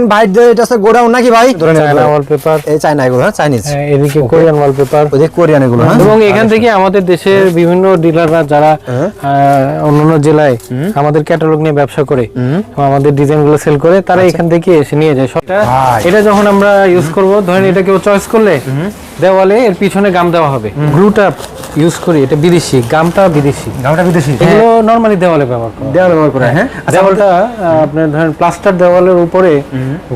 দেখেন দিয়ে এটা আছে গোডাউন নাকি ভাই? ধরে নেন চায়না ওয়ালপেপার এই চায়না এগুলো হ্যাঁ চাইনিজ। এদিকে কোরিয়ান ওয়ালপেপার ওই যে কোরিয়ান এগুলো হ্যাঁ। এবং এখান থেকে আমাদের দেশের বিভিন্ন ডিলাররা যারা হ্যাঁ। আহ, অন্যান্য জেলায় আমাদের ক্যাটালগ নিয়ে ব্যবসা করে আমাদের ডিজাইনগুলো সেল করে তারা এখান থেকে এসে নিয়ে যায়। সবটা আচ্ছা। এটা যখন আমরা ইউজ করব ধরেন এটা কেউ চয়েস করলে দেওয়ালে এর পিছনে গাম দেওয়া হবে। গ্লুটা ইউজ করি এটা বিদেশি গামটা বিদেশি। গামটা বিদেশি এগুলো নরমালি দেওয়ালে ব্যবহার করা হয়। দেওয়াল ব্যবহার করে হ্যাঁ আচ্ছা, দেওয়ালটা আপনার ধরেন প্লাস্টার দেওয়ালের উপরে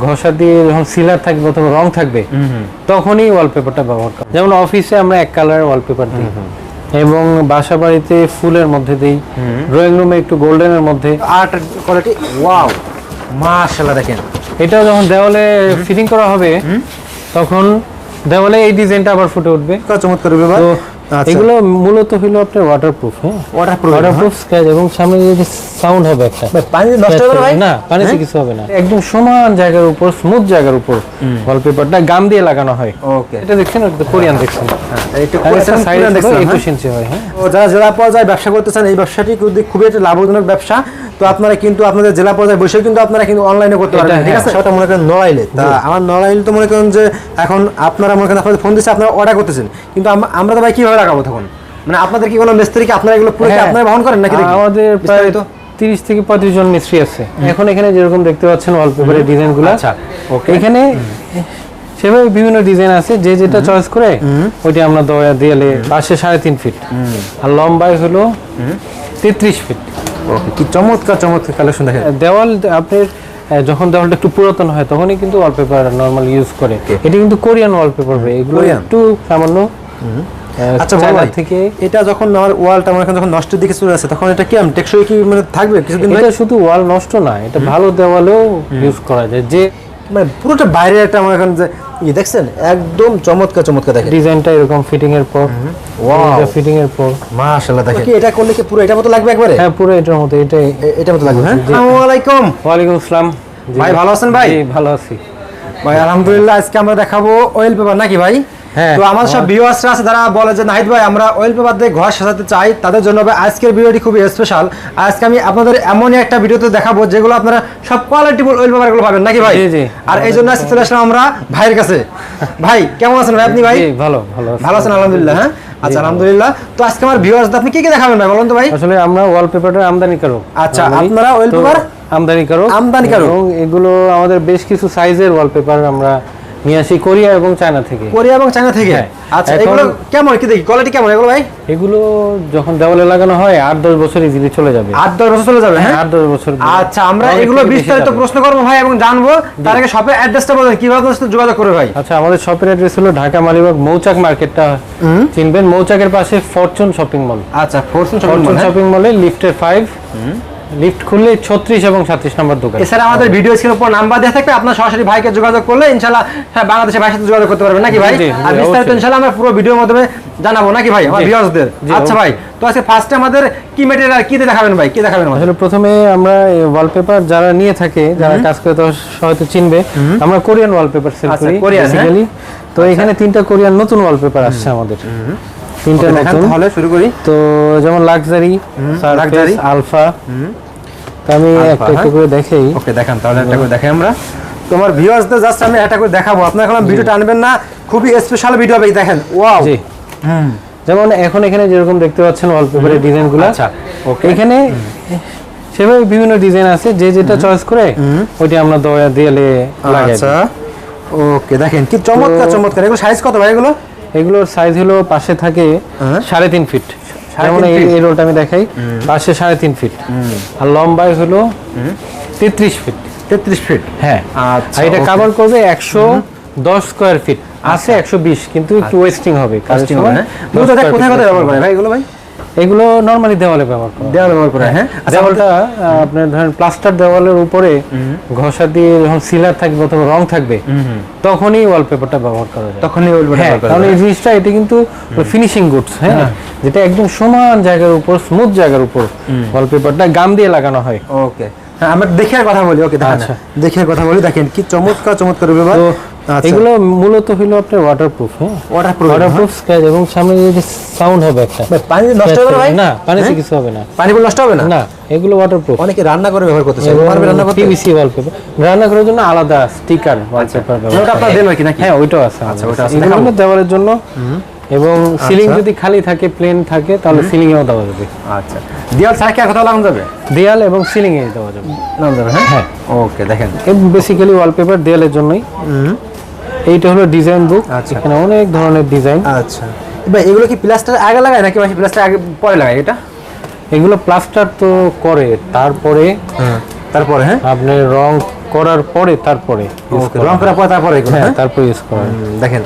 ঘষা দিয়ে যখন সিলার থাকবে অথবা রং থাকবে তখনই ওয়ালপেপারটা ব্যবহার করা যেমন অফিসে আমরা এক কালারের ওয়ালপেপার দিই। এবং বাসা বাড়িতে ফুলের মধ্যে দিই ড্রয়িং রুমে একটু গোল্ডেনের মধ্যে। আর্ট কোয়ালিটি ওয়াও মাশাআল্লাহ দেখেন। এটা যখন দেওয়ালে ফিটিং করা হবে তখন দেওয়ালে এই ডিজাইনটা আবার ফুটে উঠবে চমৎকার ব্যাপার তো। এগুলো মূলত হলো আপনার ওয়াটারপ্রুফ হ্যাঁ? Waterproof, ওয়াটারপ্রুফ স্ক্র্যাচ এবং সামনে যে সাউন্ড হবে একটা। পানি নষ্ট হবে ভাই? না পানিতে কিছু হবে না। একদম সমান জায়গার উপর স্মুথ জায়গার উপর ওয়ালপেপারটা গাম দিয়ে লাগানো হয়। ওকে এটা দেখছেন? এটা কোরিয়ান দেখছেন। একটু আর এটা সাইড কোরিয়ান দেখছিলাম, হ্যাঁ? একুশ ইঞ্চি হয় হ্যাঁ। তো যারা জেলা পর্যায়ে ব্যবসা করতে চান এই ব্যবসাটি কিন্তু খুবই একটা লাভজনক ব্যবসা। তো আপনারা কিন্তু আপনাদের জেলা পর্যায়ে বসে কিন্তু আপনারা কিন্তু অনলাইনে করতে পারবেন এটা, ঠিক হ্যাঁ। আছে? সেটা মনে করেন নড়াইলে। তা আমার নড়াইল তো মনে করেন যে এখন আপনারা মনে করেন আপনাদের ফোন দিচ্ছে আপনারা অর্ডার করতেছেন। কিন্তু আমরা তো ভাই কীভাবে লাগাবো তখন মানে আপনাদের কি কোনো মিস্ত্রি কি আপনারা এগুলো পুরো হ্যাঁ। আপনারা বহন করেন নাকি আমাদের প্রায় বিস্তারিত? তিরিশ থেকে পঁয়ত্রিশ জন মিস্ত্রি আছে। এখন এখানে যেরকম দেখতে পাচ্ছেন ওয়ালপেপারের ডিজাইনগুলো আচ্ছা, ওকে। এখানে সেভাবে বিভিন্ন ডিজাইন আছে। যে যেটা চয়েস করে ওইটা আমরা দেওয়া দেয়ালে পাশে সাড়ে তিন ফিট আর লম্বায় হলো তেত্রিশ ফিট ওকে কি চমৎকার চমৎকার কালেকশন দেখেন। দেওয়াল আপনার যখন দেওয়ালটা একটু পুরাতন হয় তখনই কিন্তু ওয়ালপেপার নর্মাল ইউজ করে। এটা কিন্তু কোরিয়ান ওয়ালপেপার এগুলো একটু সামান্য আচ্ছা ভাই। থেকে এটা যখন আমার ওয়ালটা মনে করেন যখন নষ্টের দিকে চলে আসে তখন এটা কি আম টেকসই কি মানে থাকবে কিছুদিন এটা শুধু ওয়াল নষ্ট না এটা ভালো দেওয়ালেও ইউজ করা যায়। যে মানে পুরোটা বাইরে একটা মনে করেন যে ইয়ে দেখছেন? একদম চমৎকার চমৎকার দেখেন। ডিজাইনটা এরকম ফিটিং এর পর। Wow. ফিটিং এর পর। মাশাআল্লাহ দেখেন। কি এটা করলে কি পুরো এটা মতো লাগবে একবারে? হ্যাঁ পুরো এটার মতো এটাই। এ- এটা মতো লাগবে হ্যাঁ? আসসালামু আলাইকুম ওয়ালাইকুম আসসালাম। ভাই ভালো আছেন ভাই? ভালো আছি। ভাই আলহামদুলিল্লাহ আজকে আমরা দেখাবো অয়েল পেপার নাকি ভাই। তো আমার সব ভিউয়ার্সরা আছে যারা বলে যে নাহিদ ভাই আমরা অয়েল পেপার দিয়ে ঘর সাজাতে চাই তাদের জন্য ভাই আজকের ভিডিওটি খুবই স্পেশাল আজকে আমি আপনাদের এমনই একটা ভিডিওতে দেখাবো যেগুলো আপনারা সব কোয়ালিটিফুল অয়েল পেপারগুলো পাবেন নাকি ভাই? জি, জি। আর এই জন্য আজকে চলে আসলাম আমরা ভাইয়ের কাছে। ভাই কেমন আছেন ভাই আপনি ভাই? ভালো ভালো। ভালো আছেন আলহামদুলিল্লাহ হ্যাঁ? আচ্ছা আলহামদুলিল্লাহ। তো আজকে আমার ভিউয়ার্স আপনি কি কি দেখাবেন ভাই বলুন তো ভাই? আসলে আমরা ওয়ালপেপারটা আমদানি করো আচ্ছা, আপনারা wallpaper আমদানি করো আমদানিকারক? এবং এগুলো আমাদের বেশ কিছু সাইজের ওয়ালপেপার আমরা নিয়ে আসি কোরিয়া এবং চায়না থেকে। কোরিয়া এবং চায়না থেকে? হ্যাঁ। আচ্ছা এগুলো কেমন? কি দেখি কোয়ালিটি কেমন এগুলো ভাই? এগুলো যখন দেওয়ালে লাগানো হয় আট দশ বছর ইজিলি চলে যাবে। আট দশ বছর চলে যাবে হ্যাঁ? আট দশ বছর আচ্ছা আমরা এগুলো বিস্তারিত প্রশ্ন করব ভাই এবং জানব। তার আগে শপের অ্যাড্রেসটা বলেন কীভাবে যোগাযোগ করবে ভাই? আচ্ছা আমাদের শপের অ্যাড্রেস হলো ঢাকা মালিবাগ মৌচাক মার্কেটটা। চিনবেন মৌচাকের পাশে ফরচুন শপিং মল আচ্ছা ফরচুন শপিং মলে লিফটের ফাইভ লিফট খুললে ছত্রিশ এবং সাতত্রিশ নম্বর দোকান। এছাড়া আমাদের ভিডিও স্ক্রিনের উপর নাম্বার দেওয়া থাকবে আপনার সরাসরি ভাইকে যোগাযোগ করলে ইনশাআল্লাহ হ্যাঁ বাংলাদেশের ভাইয়ের সাথে যোগাযোগ করতে পারবেন। নাকি ভাই? আর বিস্তারিত। ইনশাআল্লাহ আমরা পুরো ভিডিওর মাধ্যমে জানাব। নাকি ভাই? আমার ভিউয়ার্সদের আচ্ছা ভাই তো আজকে ফার্স্টে আমাদের কি মেটেরিয়াল কি দেখাবেন ভাই? কি দেখাবেন আসলে প্রথমে আমরা ওয়ালপেপার যারা নিয়ে থাকে যারা কাজ করে তো হয়তো চিনবে। আমরা কোরিয়ান ওয়ালপেপার সেল আচ্ছা, করি কোরিয়ান, হ্যাঁ? তো এখানে তিনটা কোরিয়ান নতুন ওয়ালপেপার আসছে আমাদের। তিনটা ওকে, নতুন তাহলে শুরু করি। তো যেমন লাক্সারি। সারফেস আলফা তো আমি একটা একটা হ্যাঁ? করে দেখাই। ওকে দেখান তাহলে একটা করে দেখাই আমরা। তোমার ভিউয়ার্সদের জাস্ট আমি একটা করে দেখাবো। আপনারা এখন ভিডিওটা আনবেন না খুবই স্পেশাল ভিডিও হবে দেখেন। ওয়াও জি। যেমন এখন এখানে যেরকম দেখতে পাচ্ছেন ওয়ালপেপারের ডিজাইনগুলো। আচ্ছা, ওকে। এখানে সেভাবে বিভিন্ন ডিজাইন আছে যে যেটা চয়েস করে ওইটা আমরা দয়া দেয়ালে লাগাই আচ্ছা। ওকে দেখেন কি চমৎকার চমৎকার। এগুলো সাইজ কত ভাই এগুলো? এগুলোর সাইজ হলো পাশে থাকে হ্যাঁ। সাড়ে তিন ফিট যেমন এই- রোলটা আমি দেখাই পাশে সাড়ে তিন ফিট আর লম্বায় হলো তেত্রিশ ফিট তেত্রিশ ফিট হ্যাঁ। আচ্ছা, আর এটা কাভার করবে একশো দশ স্কোয়ার ফিট আছে একশো বিশ কিন্তু একটু ওয়েস্টিং হবে। কাস্টিং হবে 10 মূলত এটা square কোথায় কোথায় ব্যবহার করে? ভাই এগুলো ভাই? এগুলো নর্মালি দেওয়ালে ব্যবহার করা হয়। দেওয়াল ব্যবহার করে হ্যাঁ আচ্ছা দেওয়ালটা আপনার ধরেন প্লাস্টার দেওয়ালের উপরে ঘষা দিয়ে যখন সিলার থাকবে অথবা রং থাকবে তখনই ওয়ালপেপারটা ব্যবহার করা যায়। তখনই ওই হ্যাঁ ব্যবহার করে কারণ এই জিনিসটা এটা কিন্তু ফিনিশিং গুডস হ্যাঁ? যেটা একদম সমান জায়গার উপর স্মুথ জায়গার উপর ওয়ালপেপারটা গাম দিয়ে লাগানো হয়। ওকে হ্যাঁ আমরা দেখে কথা বলি। ওকে দেখেন আচ্ছা। দেখে কথা বলি। দেখেন কি চমৎকার চমৎকার আচ্ছা। এগুলো মূলত হলো আপনার ওয়াটারপ্রুফ হ্যাঁ? ওয়াটারপ্রুফ স্ক্র্যাচ এবং সামনে যে সাউন্ড হবে একটা। পানি নষ্ট হবে ভাই? না পানিতে হ্যাঁ? কিছু হবে না। পানি নষ্ট হবে না? না এগুলো ওয়াটারপ্রুফ অনেকে রান্না করে ব্যবহার করতেছে এবং পারবে রান্না করতে? পিভিসি ওয়ালপেপার রান্না করার জন্য আলাদা স্টিকার ওয়ালপেপার ওটা আপনার দেন নাকি? হ্যাঁ ওইটাও আছে আচ্ছা, ওটা আছে, এগুলো দেওয়ালের জন্য এবং সিলিং আচ্ছা। যদি খালি থাকে প্লেন থাকে তাহলে সিলিং এও দেওয়া যাবে। আচ্ছা। দেওয়াল ছাড়া কি আর কোথাও লাগানো যাবে? দেয়াল এবং সিলিং এ দেওয়া যাবে। লাগানো যাবে হ্যাঁ? হ্যাঁ। ওকে দেখেন। বেসিক্যালি ওয়ালপেপার দেয়ালের জন্যই। এইটা হলো ডিজাইন বুক আচ্ছা। এখানে অনেক ধরনের ডিজাইন আচ্ছা। ভাই এগুলো কি প্লাস্টার আগে লাগায় নাকি ভাই প্লাস্টার আগে পরে লাগায় এটা? এগুলো প্লাস্টার তো করে তারপরে তারপরে হ্যাঁ? আপনি রং করার পরে তারপরে রং করার পরে তারপরে হ্যাঁ হ্যাঁ? তারপরে ইউজ করা। হয়। হুম, দেখেন।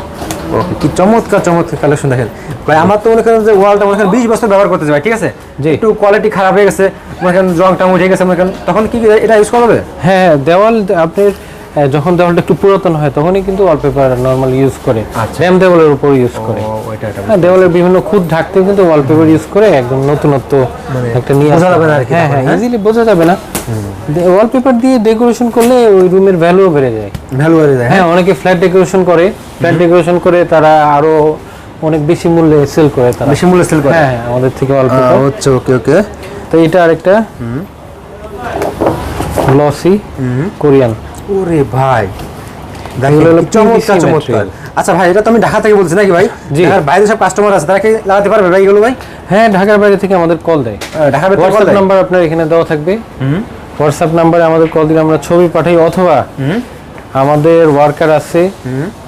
ওকে কি চমৎকার চমৎকার কালেকশন দেখেন। ভাই আমার তো মনে করেন যে ওয়ালটা মনে করেন বিশ বছর ব্যবহার করতে ভাই ঠিক আছে? যে একটু কোয়ালিটি খারাপ হয়ে গেছে মনে করেন রংটা উঠে গেছে মনে করেন তখন কি এটা ইউজ করা হবে? হ্যাঁ দেওয়াল আপনার আহ, যখন দেওয়ালটা একটু পুরাতন হয় তখনই কিন্তু ওয়ালপেপার নর্মাল ইউজ করে। আচ্ছা। র্যাম দেওয়ালের উপর ইউজ করে। হ্যাঁ দেওয়ালের বিভিন্ন খুদ ঢাকতেও কিন্তু ওয়ালপেপার ইউজ করে একদম নতুনত্ব একটা নিয়ে বোঝা যাবে না হয়। আর কি হ্যাঁ হ্যাঁ হ্যাঁ? ইজিলি বোঝা যাবে না। ওয়ালপেপার দিয়ে ডেকোরেশন করলে ওই রুমের ভ্যালুও বেড়ে যায়। ভ্যালু হয়ে যায় হ্যাঁ? অনেকে ফ্ল্যাট ডেকোরেশন করে। ফ্ল্যাট ডেকোরেশন করে তারা আরও অনেক বেশি মূল্যে সেল করে তারা। বেশি মূল্যে সেল করে? হ্যাঁ হ্যাঁ আমাদের থেকে ওয়ালপেপার হচ্ছে ওকে ওকে তো এটা আরেকটা লসি কোরিয়ান ওরে ভাই। চমৎকার চমৎকার। আচ্ছা ভাই এটা তো আমি ঢাকা থেকে বলছি নাকি ভাই? ঢাকার বাইরে সব কাস্টমার আছে তারা কি লাগাতে পারবে ভাই এগুলো ভাই? হ্যাঁ ঢাকার বাইরে থেকে আমাদের কল দেয়। ঢাকার ভিতরে হোয়াটসঅ্যাপ নাম্বার আপনার এখানে দেওয়া থাকবে। হোয়াটসঅ্যাপ নাম্বারে আমাদের কল দিলে আমরা ছবি পাঠাই অথবা আমাদের ওয়ার্কার আছে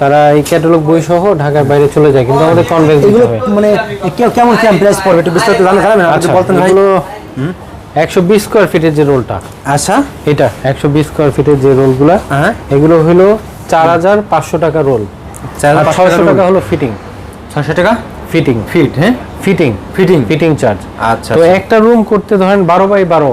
তারা এই ক্যাটালগ বই সহ ঢাকার বাইরে চলে যায় কিন্তু আমাদের কনভেন্স দিতে হবে। মানে কেমন কেমন প্রাইস পড়বে একটু বিস্তারিত জানা যাবে না আপনি বলতেন ভাই। এগুলো স্কয়ার ফিটের যে রোলটা। আচ্ছা। এটা 120 স্কয়ার ফিটের যে রোলগুলো হ্যাঁ। এগুলো হলো চার হাজার পাঁচশো টাকা রোল। চার আর হাজার ছয়শো পাঁচশো টাকা হলো ফিটিং 600 টাকা? ফিটিং ফিট হ্যাঁ? ফিটিং ফিটিং ফিটিং চার্জ আচ্ছা তো একটা রুম করতে ধরেন বারো বাই বারো।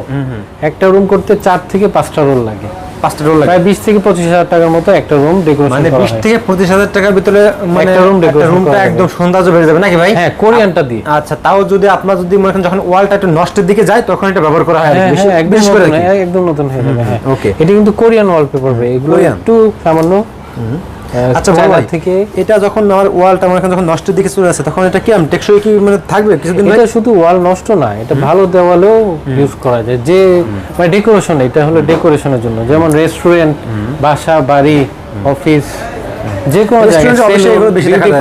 একটা রুম করতে চার থেকে পাঁচটা রোল লাগে। পাঁচটা রোল লাগে। প্রায় বিশ থেকে পঁচিশ হাজার টাকার মতো একটা রুম ডেকোরেশন মানে বিশ থেকে পঁচিশ হাজার টাকার ভিতরে মানে decoration রুমটা একদম সৌন্দর্য বেড়ে যাবে নাকি ভাই? হ্যাঁ কোরিয়ানটা দিয়ে। আচ্ছা তাও যদি আপনার যদি মনে করেন যখন ওয়ালটা একটু নষ্টের দিকে যায় তখন এটা ব্যবহার করা হয়। হ্যাঁ, হ্যাঁ, একদম। হ্যাঁ, একদম নতুন হয়ে যাবে হ্যাঁ। okay. এটা কিন্তু কোরিয়ান ওয়ালপেপার ভাই এগুলো একটু সামান্য আচ্ছা বড় ভাই থেকে এটা যখন আমার ওয়ালটা করেন যখন নষ্টের দিকে চলে আসে তখন এটা কি আম টেকসই কি মানে থাকবে কিছুদিন এটা শুধু ওয়াল নষ্ট না এটা ভালো দেওয়ালেও ইউজ করা যায়। যে মানে ডেকোরেশন এটা হলো ডেকোরেশনের জন্য। যেমন রেস্টুরেন্ট বাসা বাড়ি অফিস যে কোনো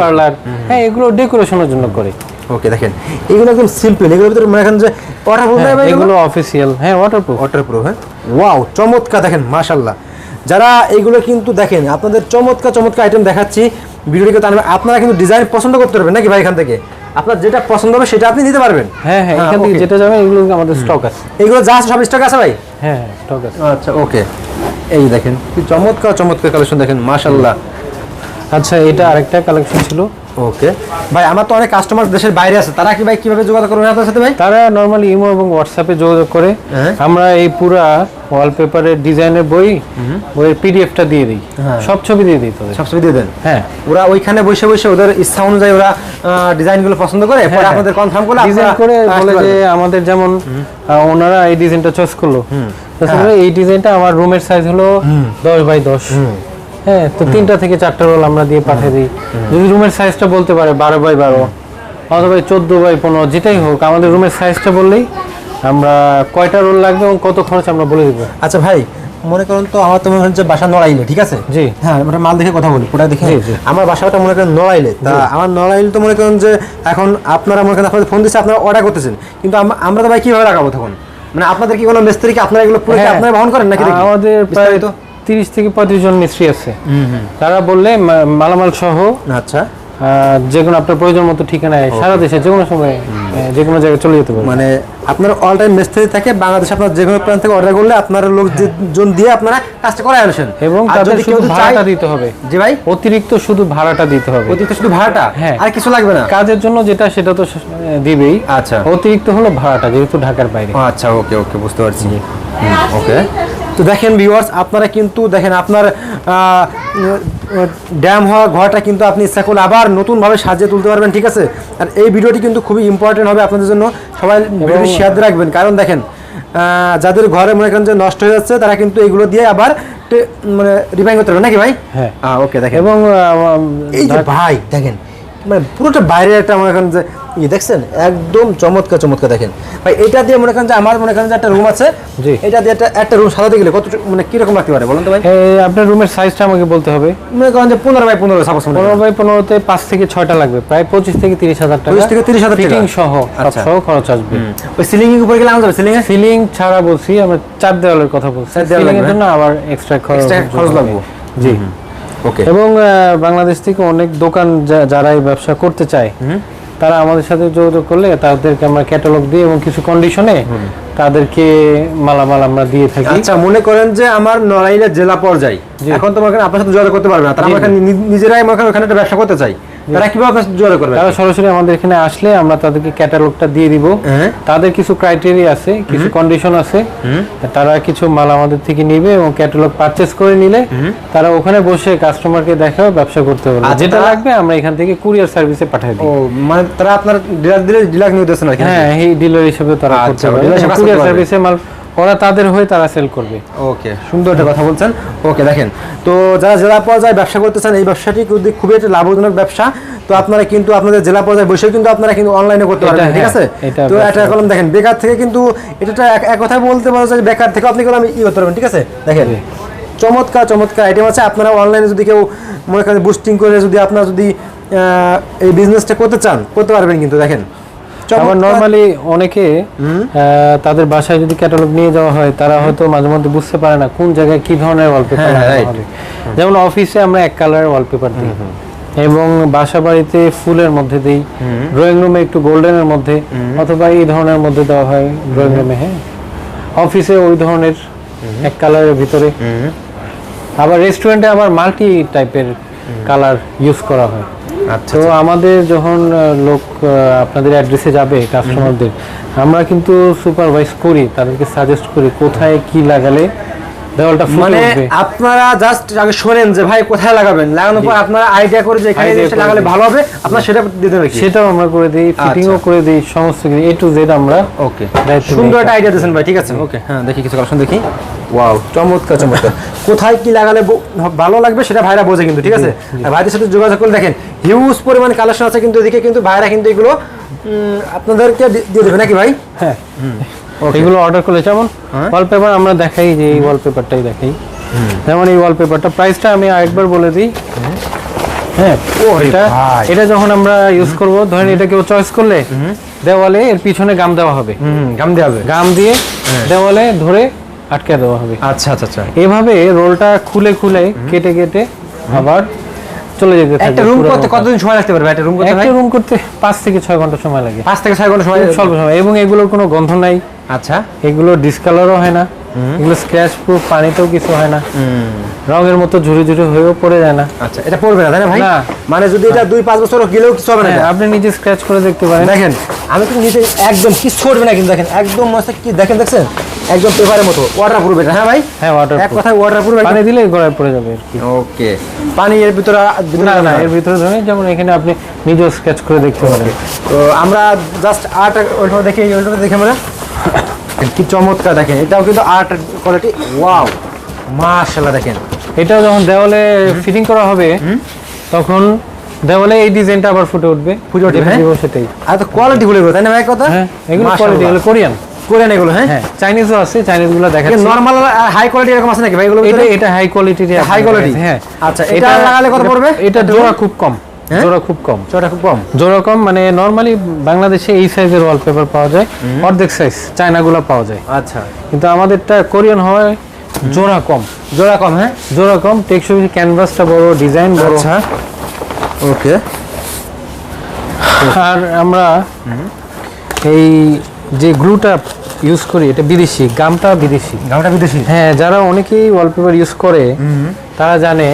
পার্লার হ্যাঁ এগুলো ডেকোরেশনের জন্য করে। ওকে দেখেন এগুলো একদম সিম্পল এগুলোর ভিতরে মনে করেন যে ওয়াটার প্রুফ হ্যাঁ, এগুলো? অফিসিয়াল হ্যাঁ ওয়াটারপ্রুফ ওয়াটার প্রুফ হ্যাঁ? ওয়াও চমৎকার দেখেন মাশাল্লাহ যারা এইগুলো কিন্তু দেখেন আপনাদের চমৎকার চমৎকার আইটেম দেখাচ্ছি। ভিডিওটিকে তার আনবে- আপনারা কিন্তু ডিজাইন পছন্দ করতে পারবেন নাকি ভাই এখান থেকে? আপনার যেটা পছন্দ হবে সেটা আপনি নিতে পারবেন। হ্যাঁ হ্যাঁ এখান থেকে যেটা যাবে এগুলো আমাদের স্টক আছে। এগুলো যা সব স্টক আছে ভাই? হ্যাঁ হ্যাঁ স্টক আছে। আচ্ছা ওকে এই দেখেন কি চমৎকার চমৎকার কালেকশন দেখেন মাশাল্লাহ আচ্ছা এটা আরেকটা কালেকশন ছিল। ওকে ভাই আমার তো অনেক কাস্টমার দেশের বাইরে আছে। তারা কি ভাই কীভাবে যোগাযোগ করবেন আপনার সাথে ভাই? তারা নর্মালি ইমো এবং হোয়াটসঅ্যাপে যোগাযোগ করে। হ্যাঁ। আমরা এই পুরা ওয়ালপেপারের ডিজাইনের বই বইয়ের পিডিএফটা দিয়ে দিই। হ্যাঁ। সব ছবি দিয়ে দিই তাদের। সব ছবি দিয়ে দেন? হ্যাঁ। ওরা ওইখানে বসে বসে ওদের ইচ্ছা অনুযায়ী ওরা ডিজাইনগুলো পছন্দ করে পরে হ্যাঁ। আপনাদের কনফার্ম করলে ডিজাইন করে বলে যে আমাদের যেমন ওনারা এই ডিজাইনটা চয়েস করল। এই ডিজাইনটা আমার রুমের সাইজ হলো দশ বাই দশ। হ্যাঁ তো তিনটা থেকে চারটা রোল আমরা দিয়ে পাঠিয়ে দিই। যদি রুমের সাইজটা বলতে পারে বারো বাই বারো অথবা চোদ্দ বাই পনেরো যেটাই হোক আমাদের রুমের সাইজটা বললেই আমরা কয়টা রোল লাগবে এবং কত খরচ আমরা বলে দিব। আচ্ছা ভাই মনে করেন তো আমার তো মনে হচ্ছে বাসা নড়াইলে ঠিক আছে? জি। হ্যাঁ আমরা মাল দেখে কথা বলি ওটা দেখে। আমার বাসাটা মনে করেন নড়াইলে তা আমার নড়াইলে তো মনে করেন যে এখন আপনারা মনে করেন আপনাদের ফোন দিচ্ছে আপনারা অর্ডার করতেছেন। কিন্তু আমরা তো ভাই কীভাবে রাখাবো তখন? মানে আপনাদের কি কোনো মিস্ত্রি কি আপনারা এগুলো পুরো হ্যাঁ। আপনারা বহন করেন নাকি আমাদের প্রায় বিস্তারিত? তিরিশ থেকে পঁয়ত্রিশ জন মিস্ত্রি আছে। তারা বললে মালামাল সহ আচ্ছা। যে কোনো আপনার প্রয়োজন মতো ঠিকানায় সারা দেশে যে কোনো সময় যে কোনো জায়গায় চলে যেতে পারবে। মানে আপনার অল টাইম মিস্ত্রি থাকে বাংলাদেশে আপনার যে কোনো প্রান্ত থেকে অর্ডার করলে আপনার লোক জন দিয়ে আপনারা কাজটা করে আনছেন। এবং তাদের শুধু ভাড়াটা দিতে হবে। জি ভাই? অতিরিক্ত শুধু ভাড়াটা দিতে হবে। অতিরিক্ত শুধু ভাড়াটা? হ্যাঁ। আর কিছু লাগবে না? কাজের জন্য যেটা সেটা তো দিবেই। আচ্ছা। অতিরিক্ত হলো ভাড়াটা যেহেতু ঢাকার বাইরে। আচ্ছা ওকে ওকে বুঝতে পারছি। ওকে। তো দেখেন ভিউয়ার্স আপনারা কিন্তু দেখেন আপনার ড্যাম হওয়া ঘরটা কিন্তু আপনি ইচ্ছা করলে আবার নতুনভাবে সাজিয়ে তুলতে পারবেন ঠিক আছে? আর এই ভিডিওটি কিন্তু খুবই ইম্পর্টেন্ট হবে আপনাদের জন্য। সবাই ভিডিওটি শেয়ার রাখবেন। কারণ দেখেন যাদের ঘরে মনে করেন যে নষ্ট হয়ে যাচ্ছে তারা কিন্তু এগুলো দিয়ে আবার মানে রিপেয়ার করতে পারবে নাকি ভাই? হ্যাঁ। ওকে দেখেন। এবং এই যে ভাই দেখেন মানে পুরোটা বাইরে একটা মনে করেন যে ই দেখছেন? একদম চমৎকার চমৎকার দেখেন। ভাই এটা দিয়ে মনে করেন যে আমার মনে করেন যে একটা রুম আছে। জি। এটা দিয়ে একটা একটা রুম সাজাতে গেলে কত মানে কীরকম লাগতে পারে বলুন তো ভাই? এই আপনার রুমের সাইজটা আমাকে বলতে হবে। মনে করেন যে পনেরো বাই পনেরো সাপোজ পনেরো বাই পনেরোতে পাঁচ থেকে ছয়টা লাগবে। প্রায় পঁচিশ থেকে তিরিশ হাজার টাকা 25 থেকে 30 হাজার টাকা। ফিটিং সহ আচ্ছা। সহ খরচ আসবে। ওই সিলিং এর উপরে গেলে হবে সিলিং এ? সিলিং ছাড়া বলছি আমরা চার দেওয়ালের কথা বলছি। চার দেওয়াল সিলিং এর জন্য আবার এক্সট্রা খরচ খরচ লাগবে। জি। ওকে এবং বাংলাদেশ থেকে অনেক দোকান যারা এই ব্যবসা করতে চায় তারা আমাদের সাথে যোগাযোগ করলে তাদেরকে আমরা ক্যাটালগ দিই এবং কিছু কন্ডিশনে তাদেরকে মালামাল আমরা দিয়ে থাকি। আচ্ছা মনে করেন যে আমার নড়াইলের জেলা পর্যায়ে। এখন তো আপনার সাথে যোগাযোগ করতে পারবে না। তারা নিজেরাই ওখানে একটা ব্যবসা করতে চাই তারা কীভাবে আপনার করবে? তারা সরাসরি আমাদের এখানে আসলে আমরা তাদেরকে ক্যাটালগটা দিয়ে দিব। হ্যাঁ। তাদের কিছু ক্রাইটেরিয়া আছে কিছু কন্ডিশন আছে। তারা কিছু মাল আমাদের থেকে নিবে এবং ক্যাটালগ পারচেজ করে নিলে তারা ওখানে বসে কাস্টমারকে দেখাও ব্যবসা করতে পারবে। আচ্ছা, যেটা লাগবে আমরা এখান থেকে কুরিয়ার সার্ভিসে পাঠিয়ে দিই। মানে তারা আপনার ডিলার দিলে ডিলার নিয়ে দিচ্ছেন হ্যাঁ এই ডিলার হিসেবে তারা আচ্ছা, করতে পারবে। কুরিয়ার সার্ভিসে মাল ওরা তাদের হয়ে তারা সেল করবে। ওকে সুন্দর একটা কথা বলছেন। ওকে দেখেন তো যারা জেলা পর্যায়ে ব্যবসা করতে চান এই ব্যবসাটি খুবই খুবই একটা লাভজনক ব্যবসা। তো আপনারা কিন্তু আপনাদের জেলা পর্যায়ে বসেও কিন্তু আপনারা কিন্তু অনলাইনে করতে পারবেন ঠিক হ্যাঁ, আছে? তো। একটা কলম দেখেন বেকার থেকে কিন্তু এটা এক- কথায় বলতে পারা যে বেকার থেকে আপনি কলম ই করতে পারবেন ঠিক আছে? দেখেন চমৎকার চমৎকার আইটেম আছে। আপনারা অনলাইনে যদি কেউ মনে করেন বুস্টিং করে যদি আপনারা যদি এই বিজনেসটা করতে চান করতে পারবেন কিন্তু দেখেন। আবার নর্মালি অনেকে তাদের বাসায় যদি ক্যাটালগ নিয়ে যাওয়া হয় তারা হয়তো মাঝে মধ্যে বুঝতে পারে না কোন জায়গায় কি ধরনের ওয়ালপেপার হ্যাঁ, যেমন অফিসে আমরা এক কালারের ওয়ালপেপার দিই। এবং বাসা বাড়িতে ফুলের মধ্যে দিই। ড্রয়িং রুমে একটু গোল্ডেনের মধ্যে। অথবা এই ধরনের মধ্যে দেওয়া হয় ড্রয়িং রুমে হ্যাঁ। অফিসে ওই ধরনের এক কালারের ভিতরে। আবার রেস্টুরেন্টে আবার মাল্টি টাইপের কালার ইউজ করা হয়। তো আমাদের যখন লোক আপনাদের অ্যাড্রেসে যাবে কাস্টমারদের আমরা কিন্তু সুপারভাইজ করি তাদেরকে সাজেস্ট করি কোথায় কি লাগালে দেওয়ালটা মানে আপনারা জাস্ট আগে শোনেন যে ভাই কোথায় লাগাবেন। লাগানোর পর আপনারা আইডিয়া করে যে এখানে এসে লাগালে ভালো হবে আপনারা সেটা দিয়ে দেবেন সেটাও আমরা করে দিই ফিটিংও করে দিই সমস্ত কিছু এ টু জেড আমরা ওকে সুন্দর একটা আইডিয়া দিয়েছেন ভাই ঠিক আছে? ওকে হ্যাঁ দেখি কিছু কালেকশন দেখি। ওয়াও চমৎকার চমৎকার। কোথায় কি লাগালে ভালো লাগবে সেটা ভাইরা বোঝে কিন্তু ঠিক আছে? আর ভাইদের সাথে যোগাযোগ করলে দেখেন হিউজ পরিমাণ কালেকশন আছে কিন্তু এদিকে কিন্তু ভাইরা কিন্তু এগুলো উম, আপনাদেরকে দিয়ে দেবে নাকি ভাই? হ্যাঁ. এগুলো অর্ডার করলে যেমন হ্যাঁ। ওয়ালপেপার আমরা দেখাই যে এই ওয়ালপেপারটাই দেখাই। যেমন এই ওয়ালপেপারটা প্রাইসটা আমি আরেকবার বলে দিই। হ্যাঁ এটা এটা যখন আমরা ইউজ করব ধরেন এটা কেউ চয়েস করলে দেওয়ালে এর পিছনে গাম দেওয়া হবে। গাম দিয়ে হবে। গাম দিয়ে দেওয়ালে ধরে আটকে দেওয়া হবে। আচ্ছা আচ্ছা আচ্ছা। এভাবে রোলটা খুলে খুলে কেটে কেটে আবার চলে যেতে একটা রুম করতে কতদিন সময় লাগতে পারবে? একটা রুম করতে একটা রুম করতে পাঁচ থেকে ছয় ঘণ্টা সময় লাগে। পাঁচ থেকে ছয় ঘণ্টা সময় স্বল্প সময়। এবং এগুলোর কোনো গন্ধ নাই। আচ্ছা। এগুলো ডিসকালারও হয় না। এগুলো স্ক্র্যাচ প্রুফ পানিতেও কিছু হয় না। রঙের মতো ঝুড়ি ঝুড়ি হয়েও পড়ে যায় না। আচ্ছা এটা পড়বে না তাই না ভাই। মানে যদি এটা দুই পাঁচ বছর গেলেও কিছু হবে না হ্যাঁ, আপনি নিজে স্ক্র্যাচ করে দেখতে পারেন। দেখেন আমি কিন্তু নিচে একদম কিছু করবে না কিন্তু দেখেন একদম মস্ত কি দেখেন দেখছেন? একদম পেপারের মতো ওয়াটার প্রুফ এটা হ্যাঁ ভাই? হ্যাঁ ওয়াটার এক কথায় ওয়াটার প্রুফ পানি দিলে গড়ায় পড়ে যাবে ওকে। পানি এর ভিতরে না না না এর ভিতরে ধরে যেমন এখানে আপনি নিজেও স্কেচ করে দেখতে পারেন। তো আমরা জাস্ট আর্ট ওইটা দেখি ওইটা দেখি আমরা। কি চমৎকার দেখেন এটাও কিন্তু আর্ট কোয়ালিটি ওয়াও মাশাআল্লাহ দেখেন। এটাও যখন দেওয়ালে ফিটিং করা হবে তখন দেওয়ালে এই ডিজাইনটা আবার ফুটে উঠবে ফুটে উঠবে, হ্যাঁ? সেটাই আর তো কোয়ালিটি গুলো তাই না ভাই কথা? হ্যাঁ এগুলো কোয়ালিটি এগুলো কোরিয়ান। কোরিয়ান এগুলো হ্যাঁ? হ্যাঁ চাইনিজও আছে চাইনিজগুলো দেখাচ্ছি। নরমাল হাই কোয়ালিটি এরকম আছে নাকি ভাই এগুলো এটা এটা হাই কোয়ালিটির হাই কোয়ালিটি হ্যাঁ। আচ্ছা, এটা লাগালে কত পড়বে? এটা জোড়া খুব কম। হ্যাঁ? জোড়া খুব কম। খুব কম? জোড়া কম মানে নরমালি বাংলাদেশে এই সাইজের ওয়ালপেপার পাওয়া যায় অর্ধেক সাইজ চায়নাগুলো পাওয়া যায়। আচ্ছা। কিন্তু আমাদেরটা কোরিয়ান হয় জোড়া কম। জোড়া কম হ্যাঁ? জোড়া কম টেকসই ক্যানভাসটা বড় ডিজাইন বড়। আচ্ছা। ওকে। আর আমরা এই যে গ্লুটা ইউজ করি এটা বিদেশি গামটা বিদেশি। গামটা বিদেশি? হ্যাঁ যারা অনেকেই ওয়ালপেপার ইউজ করে তারা জানে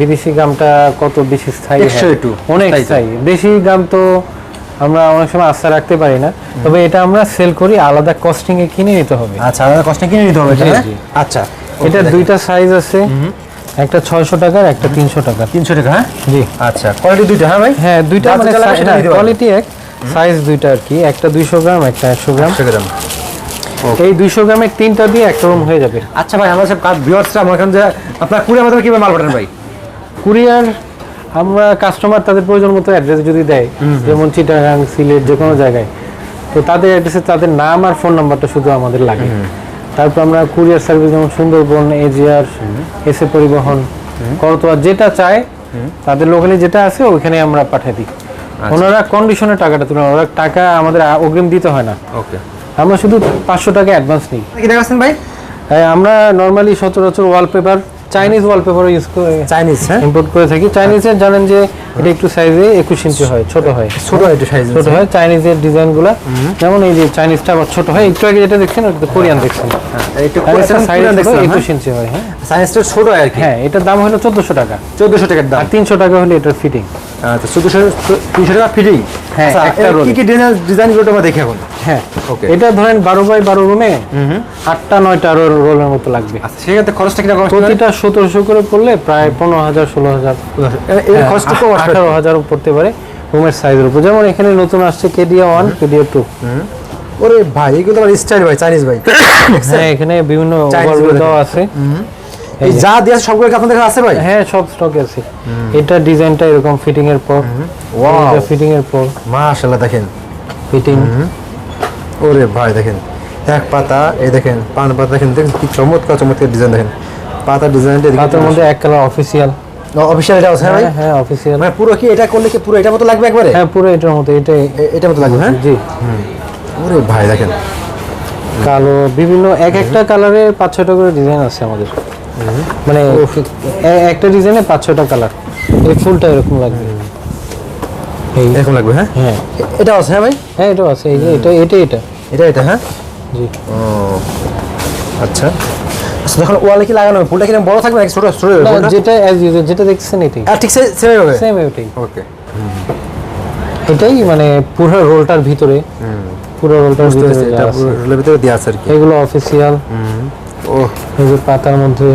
বিদেশি গামটা কত বেশি স্থায়ী হয়। একটু, অনেক স্থায়ী। দেশি গাম তো আমরা অনেক সময় আস্থা রাখতে পারি না। তবে এটা আমরা সেল করি আলাদা কস্টিং এ কিনে নিতে হবে। আচ্ছা আলাদা কষ্ট কিনে নিতে হবে হ্যাঁ? আচ্ছা এটা দুইটা সাইজ আছে একটা ছয়শো টাকার একটা তিনশো টাকা তিনশো টাকা হ্যাঁ? জি। আচ্ছা কোয়ালিটি দুইটা হ্যাঁ ভাই? হ্যাঁ দুইটা মানে কোয়ালিটি এক সাইজ দুইটা আর কি। একটা দুইশো গ্রাম একটা একশো গ্রাম। গ্রাম। এই দুইশো গ্রামের তিনটা দিয়ে একটা রুম হয়ে যাবে। আচ্ছা ভাই আমরা সব ভিউয়ার্সরা আমার এখানে যে আপনার কুড়ির মাধ্যমে কীভাবে মাল পাঠান ভাই। কুরিয়ার আমরা কাস্টমার তাদের প্রয়োজন মতো অ্যাড্রেস যদি দেয় যেমন চিটাগাং সিলেট যে কোনো জায়গায় তো তাদের অ্যাড্রেসে তাদের নাম আর ফোন নাম্বারটা শুধু আমাদের লাগে। তারপর আমরা কুরিয়ার সার্ভিস যেমন সুন্দরবন এজিআর এসে পরিবহন করতোয়া যেটা চায় তাদের লোকালি যেটা আছে ওইখানে আমরা পাঠিয়ে দিই। ওনারা কন্ডিশনে টাকাটা তুলে। ওরা টাকা আমাদের অগ্রিম দিতে হয় না। ওকে। আমরা শুধু পাঁচশো টাকা অ্যাডভান্স নিই। কি দেখাচ্ছেন ভাই? হ্যাঁ, আমরা নর্মালি সচরাচর ওয়ালপেপার চাইনিজ ওয়ালপেপার ইউজ করে চাইনিজ হ্যাঁ? ইম্পোর্ট করে থাকি। চাইনিজের জানেন যে এটা একটু সাইজে একুশ ইঞ্চি হয় ছোট হয়। ছোট হয় একটু সাইজ ছোট হয়। চাইনিজের ডিজাইনগুলো যেমন এই যে চাইনিজটা আবার ছোট হয় একটু আগে যেটা দেখছেন ওটা কোরিয়ান দেখছেন। একটু আর এটা সাইজ দেখছিলাম একুশ ইঞ্চি হয় হ্যাঁ। সাইজটা ছোট আর কি। হ্যাঁ এটার দাম হলো চোদ্দশো টাকা। চোদ্দশো টাকার দাম। আর তিনশো টাকা হলে এটার ফিটিং আচ্ছা চোদ্দশো তিনশো টাকা ফিটিং হ্যাঁ, একটা roll। কি কি ডিজাইন ডিজাইনগুলো আমরা দেখি এখন। হ্যাঁ Okay. এটা ধরেন বারো বাই বারো রুমে আটটা নয়টা রোলের মতো লাগবে। আচ্ছা সেক্ষেত্রে খরচটা? প্রতিটা করে পড়লে প্রায় এর কম পড়তে পারে রুমের সাইজের উপর। যেমন এখানে নতুন আসছে কেডিয়া ওয়ান কেডিয়া টু ওরে ভাই এগুলো স্টাইল ভাই চাইনিজ ভাই। হ্যাঁ এখানে বিভিন্ন ওভারভিউ দেওয়া আছে। এই যা দিয়ে সবগুলো কি আপনাদের কাছে আছে ভাই? হ্যাঁ সব স্টক আছে। এটা ডিজাইনটা এরকম ফিটিং এর পর। Wow. এটা ফিটিং এর পর। মাশাআল্লাহ দেখেন। ফিটিং ওরে ভাই দেখেন। এক পাতা এই দেখেন পান পাতা দেখেন দেখেন কি চমৎকার চমৎকার ডিজাইন দেখেন। পাতা ডিজাইনটা তার মধ্যে এক কালার অফিসিয়াল অফিসিয়াল এটা আছে হ্যাঁ ভাই? হ্যাঁ হ্যাঁ অফিসিয়াল মানে পুরো কি এটা করলে কি পুরো এটা মতো লাগবে একবারে? হ্যাঁ পুরো এটার মতো এটাই। এ- এটা মতো লাগবে হ্যাঁ? জি। ওরে ভাই দেখেন। কালো বিভিন্ন এক একটা কালারের পাঁচ ছয়টা করে ডিজাইন আছে আমাদের। মানে একটা ডিজাইনে পাঁচ ছয়টা কালার এই ফুলটা এরকম লাগবে। এই এরকম লাগবে হ্যাঁ? হ্যাঁ। এটা আছে হ্যাঁ ভাই? হ্যাঁ এটাও আছে। এই যে এটা এটা এটা। এটা এটা হ্যাঁ? জি। ও আচ্ছা। আচ্ছা যখন ওয়ালে কি লাগানো হবে? ফুলটা কি বড় থাকবে নাকি ছোট ছোট ফুলটা? যেটা অ্যাজ ইউজুয়াল যেটা দেখছেন এটাই। আর ঠিক সেম হবে সেম এটাই। ওকে এটাই মানে পুরো রোলটার ভিতরে। পুরো রোলটার ভিতরে এটা আছে। রোলের ভিতরে দেওয়া আছে আর কি। এগুলো অফিসিয়াল ও এই পাতার মধ্যে